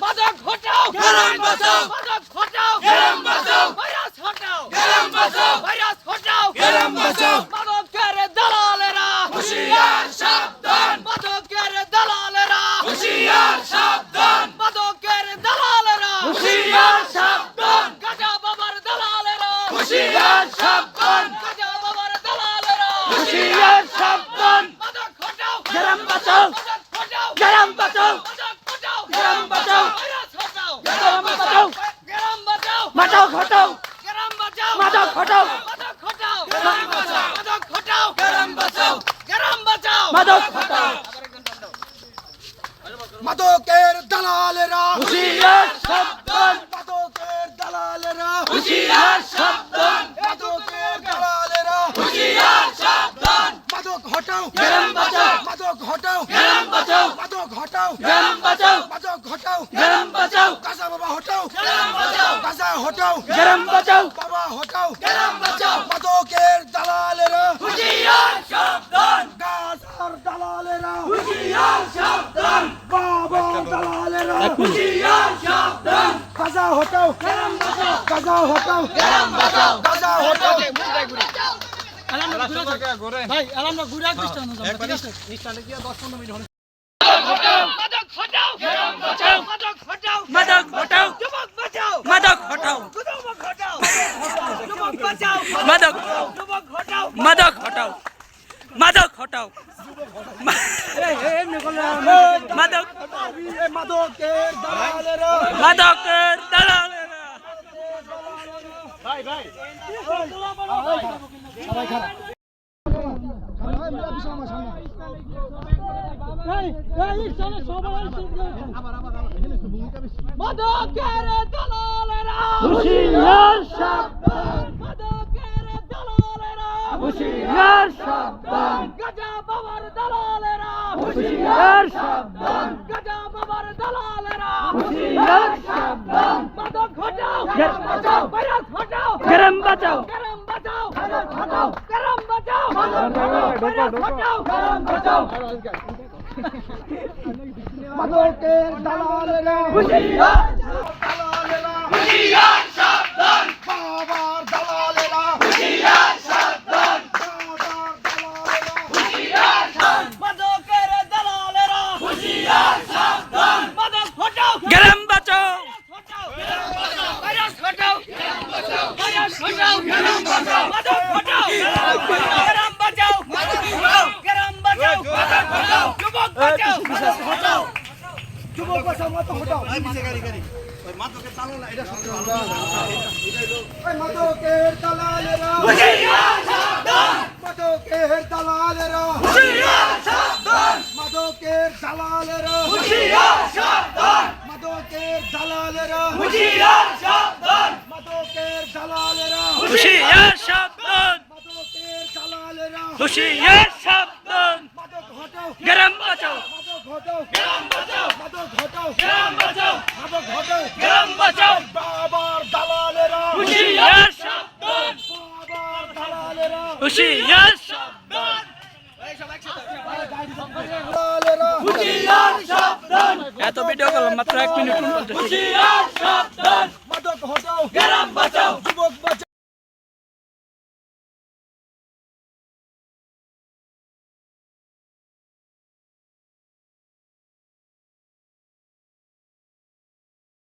মাদক হটাও গ্রাম বাঁচাও। মাদক হটাও গ্রাম বাঁচাও। ভাইরাস হটাও গ্রাম বাঁচাও। ভাইরাস হটাও গ্রাম বাঁচাও। মাদকের দালালেরা। হুঁশিয়ার সাবধান। মাদকের দালালেরা। হুঁশিয়ার সাবধান। মাদকের দালালেরা। হুঁশিয়ার সাবধান। গাজা বাবার দালালেরা। হুঁশিয়ার সাবধান। গাজা বাবার দালালেরা। হুঁশিয়ার সাবধান। মাদক হটাও গ্রাম বাঁচাও। গ্রাম বাঁচাও। মাদক হটাও গ্রাম বাঁচাও। ভাইরাস হটাও গ্রাম বাঁচাও। গ্রাম বাঁচাও মাদক হটাও গ্রাম বাঁচাও মাদক হটাও। মাদক হটাও। মাদকের দালালেরা। হুঁশিয়ার সাবধান। মাদকের দালালেরা। হুঁশিয়ার সাবধান। মাদকের দালালেরা। হুঁশিয়ার সাবধান। মাদক হটাও। গ্রাম বাঁচাও। মাদক হটাও। গ্রাম বাঁচাও। মাদক হটাও। গ্রাম মাদক হটাও। বাবা হটাও। গ্রাম বাঁচাও। গাজা হটাও। গ্রাম বাবা হটাও। গ্রাম বাঁচাও। মাদকের দালালেরা। হুঁশিয়ার সাবধান। গাজার দালালেরা। হুঁশিয়ার সাবধান। বাবা দালালেরা। হুঁশিয়ার সাবধান। গাজা হটাও। গ্রাম বাঁচাও। গাজা হটাও। গ্রাম বাঁচাও। গাজা হটাও। ভাই আলামটা ঘুরে আসছিস মাদক হটাও গ্রাম বাঁচাও। মাদক হটাও মাদক হটাও যুবক বাঁচাও মাদক হটাও যুবক হটাও যুবক বাঁচাও মাদক যুবক হটাও মাদক হটাও। মাদক হটাও। মাদক। এই মাদকের দালালেরা। মাদকের হুঁশিয়ার হুঁশিয়ার সাবধান। গাজা বাবার দালালেরা। হুঁশিয়ার সাবধান। গাজা বাবার দালালেরা। হুঁশিয়ার সাবধান। মাদক হটাও গ্রাম বাঁচাও। ভাইরাস হটাও গ্রাম বাঁচাও। গরম বাঁচাও হটাও গরম বাঁচাও। গ্রাম বাঁচাও। মাদকের দালালেরা। হুঁশিয়ার দালালেরা হুঁশিয়ার সাবধান বাবার দালালেরা হুঁশিয়ার সাবধান বাবার দালালেরা হুঁশিয়ার সাবধান মাদকের দালালেরা হুঁশিয়ার সাবধান মাদক হটাও গ্রাম বাঁচাও হটাও ভাইরাস হটাও মাদক হটাও গরম বাঁচাও গরম বাঁচাও যুবক বাঁচাও যুবক বাঁচাও হটাও মাদকের দালালেরা হুঁশিয়ার দালালেরা হুঁশিয়ার সাবধান মাদকের দালালেরা হুঁশিয়ার সাবধান। মাদকের দালালেরা হুঁশিয়ার সাবধান। মাদক হটাও গ্রাম বাঁচাও। মাদক হটাও গ্রাম বাঁচাও। মাদক হটাও গ্রাম বাঁচাও। মাদক হটাও গ্রাম বাঁচাও। বাবার দালালেরা হুঁশিয়ার সাবধান। বাবার দালালেরা হুঁশিয়ার সাবধান। দালালেরা হুঁশিয়ার সাবধান। এত ভিডিও করলাম মাত্র এক মিনিট মাদক হটাও গ্রাম